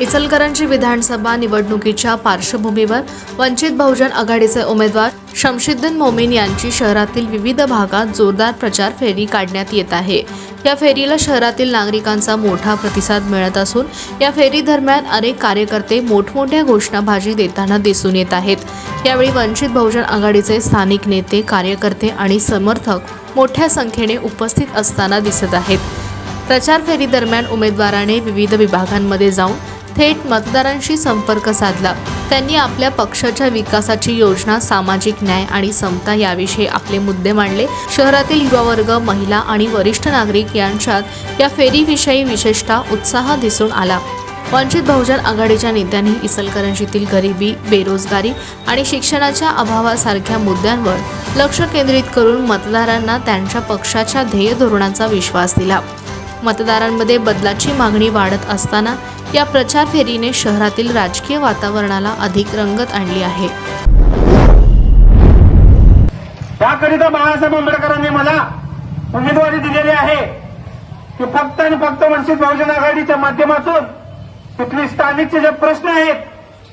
इचलकरंजी विधानसभा निवडणुकीच्या पार्श्वभूमीवर वंचित बहुजन आघाडीचे उमेदवार शमशिद्दीन मोमीन यांची शहरातील विविध भागात जोरदार प्रचार फेरी काढण्यात येत आहे. या फेरीला शहरातील नागरिकांचा मोठा प्रतिसाद मिळत असून या फेरी दरम्यान अनेक कार्यकर्ते मोठमोठ्या घोषणाबाजी देताना दिसून येत आहेत. यावेळी वंचित बहुजन आघाडीचे स्थानिक नेते कार्यकर्ते आणि समर्थक मोठ्या संख्येने उपस्थित असताना दिसत आहेत. प्रचार फेरी दरम्यान उमेदवाराने विविध विभागांमध्ये जाऊन थेट मतदारांशी संपर्क साधला. त्यांनी आपल्या पक्षाच्या विकासाची योजना सामाजिक न्याय आणि समता याविषयी आपले मुद्दे मांडले. शहरातील युवा वर्ग महिला आणि वरिष्ठ नागरिक यांच्यात या फेरीविषयी विशेषतः उत्साह दिसून आला. वंचित बहुजन आघाडीच्या नेत्यांनी इचलकरंजीतील गरिबी बेरोजगारी आणि शिक्षणाच्या अभावासारख्या मुद्द्यांवर लक्ष केंद्रित करून मतदारांना त्यांच्या पक्षाच्या ध्येय धोरणाचा विश्वास दिला. मतदारांमध्ये बदलाची मागणी वाढत असताना या प्रचार फेरीने शहरातील राजकीय वातावरणाला अधिक रंगत आणली आहे. त्याकरिता बाळासाहेब आंबेडकरांनी मला उमेदवारी दिलेली आहे की फक्त आणि फक्त वंचित बहुजन आघाडीच्या माध्यमातून तिथले स्थानिकचे जे प्रश्न आहेत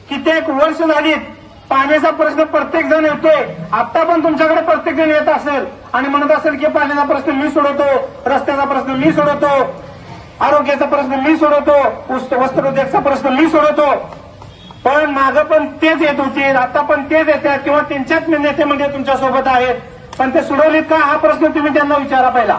कित्येक वर्ष झालीत पाण्याचा प्रश्न प्रत्येक जण येतोय. आता पण तुमच्याकडे प्रत्येक जण येत असेल आणि म्हणत असेल की पाण्याचा प्रश्न मी सोडवतो रस्त्याचा प्रश्न मी सोडवतो आरोग्याचा प्रश्न मी सोडवतो वस्त्रोद्योगचा प्रश्न मी सोडवतो. पण मागं पण तेच येत होते आता पण तेच येतात किंवा त्यांच्याच नेते म्हणजे तुमच्यासोबत आहेत. पण ते सोडवलीत का? हा प्रश्न तुम्ही त्यांना विचारा पहिला.